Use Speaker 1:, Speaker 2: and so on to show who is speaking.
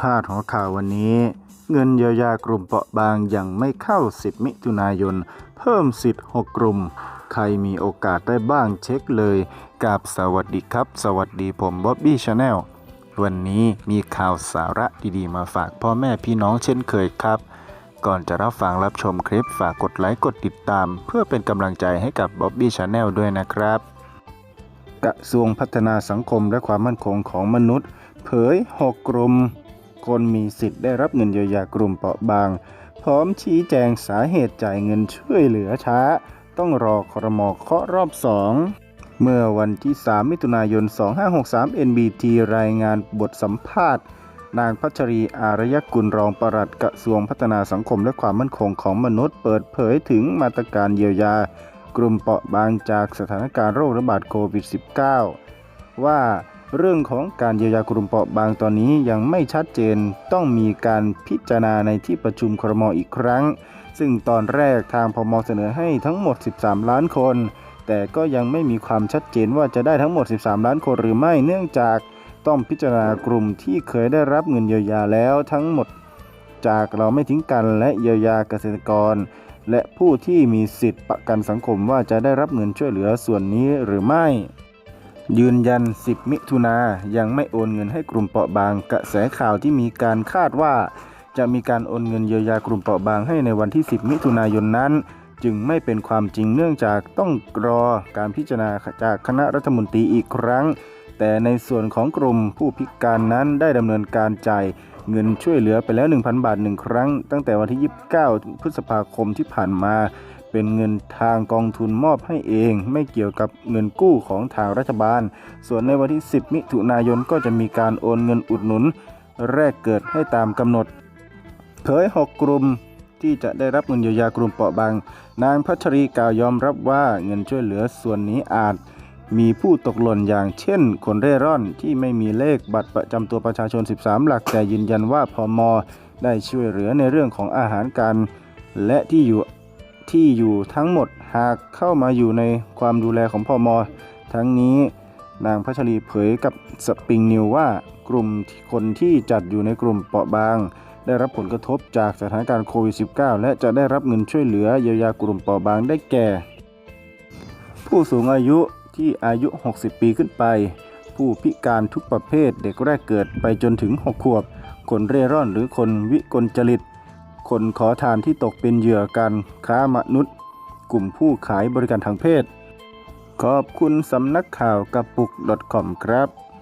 Speaker 1: พาดหัวข่าววันนี้ เงินเยียวยากลุ่มเปราะบางยังไม่เข้า 10 มิถุนายน เพิ่มสิทธิ์ 6 กลุ่ม ใครมีโอกาสได้บ้างเช็คเลยกับสวัสดีครับ สวัสดีผมบ๊อบบี้ชาแนลวันนี้มีข่าวสาระดีๆ มาฝากพ่อแม่พี่น้องเช่นเคยครับ ก่อนจะรับฟังรับชมคลิปฝากกดไลค์กดติดตาม เพื่อเป็นกำลังใจให้กับบ๊อบบี้ชาแนลด้วยนะครับกระทรวงพัฒนาสังคมและความมั่นคงของมนุษย์ เผย 6 กลุ่ม คนมีสิทธิ์ได้รับเงินเยียวยากลุ่มเปราะบาง พร้อมชี้แจงสาเหตุจ่ายเงินช่วยเหลือช้า ต้องรอครมเคาะรอบ2เมื่อวันที่ 3 มิถุนายน 2563 NBT รายงานบทสัมภาษณ์ นางพัชรี อารยกุลรองปลัดกระทรวงพัฒนาสังคมและความมั่นคงของมนุษย์ เปิดเผยถึงมาตรการเยียวยา กลุ่มเปราะบางจากสถานการณ์โรคระบาดโควิด -19 ว่า เรื่องของการเยียวยากลุ่มเปราะบางตอนนี้ยังไม่ชัดเจน ต้องมีการพิจารณาในที่ประชุมครมอีกครั้ง ซึ่งตอนแรกทางพมเสนอให้ทั้งหมด 13 ล้านคน แต่ก็ยังไม่มีความชัดเจนว่าจะได้ทั้งหมด 13 ล้านคนหรือไม่เนื่องจากต้องพิจารณากลุ่มที่เคยได้รับเงินเยียวยาแล้วทั้งหมด จากเราไม่ทิ้งกันและเยียวยาเกษตรกร และผู้ที่มีสิทธิประกันสังคมว่าจะได้รับเงินช่วยเหลือส่วนนี้หรือไม่ ยืนยัน 10 มิถุนายังไม่โอนเงินให้กลุ่มเปราะบาง กระแสข่าวที่มีการคาดว่า จะมีการโอนเงินเยียวยากลุ่มเปราะบางให้ในวันที่ 10 มิถุนายนนั้น จึงไม่เป็นความจริงเนื่องจากต้องรอการพิจารณาจากคณะรัฐมนตรีอีกครั้ง แต่ในส่วนของกลุ่มผู้พิการนั้นได้ดำเนินการจ่ายเงินช่วยเหลือไปแล้ว 1,000 บาทหนึ่งครั้ง ตั้งแต่วันที่ 29 พฤษภาคมที่ผ่านมา เป็นเงินทางกองทุนมอบให้เอง ไม่เกี่ยวกับเงินกู้ของทางรัฐบาล ส่วนในวันที่ 10 มิถุนายนก็จะมีการโอนเงินอุดหนุน แรกเกิดให้ตามกำหนดเผย 6 กลุ่มที่จะได้รับเงินเยียวยากลุ่มเปราะบาง นางพัชรีกล่าวยอมรับว่าเงินช่วยเหลือส่วนนี้อาจ มีผู้ตกหล่นอย่างเช่น คนเร่ร่อนที่ไม่มีเลขบัตรประจำตัวประชาชน 13 หลักแต่ยืนยันว่าพอมได้ช่วยเหลือในเรื่องของอาหารการ และที่อยู่ ที่อยู่ทั้งหมดหากเข้ามาอยู่ในความดูแลของพอมอทั้งนี้นางพัชรีเผยกับสปริงนิวว่ากลุ่มคนที่จัดอยู่ในกลุ่มเปราะบาง ได้รับผลกระทบจากสถานการณ์โควิด -19 และจะได้รับเงินช่วยเหลือเยียวยากลุ่มเปราะบางได้แก่ ผู้สูงอายุที่อายุ 60 ปีขึ้นไป ผู้พิการทุกประเภทเด็กแรกเกิดไปจนถึง 6 ขวบ คนเร่ร่อนหรือคนวิกลจริต คนขอทานที่ตกเป็นเหยื่อการค้ามนุษย์ กลุ่มผู้ขายบริการทางเพศ ขอบคุณสำนักข่าวกระปุก .com ครับ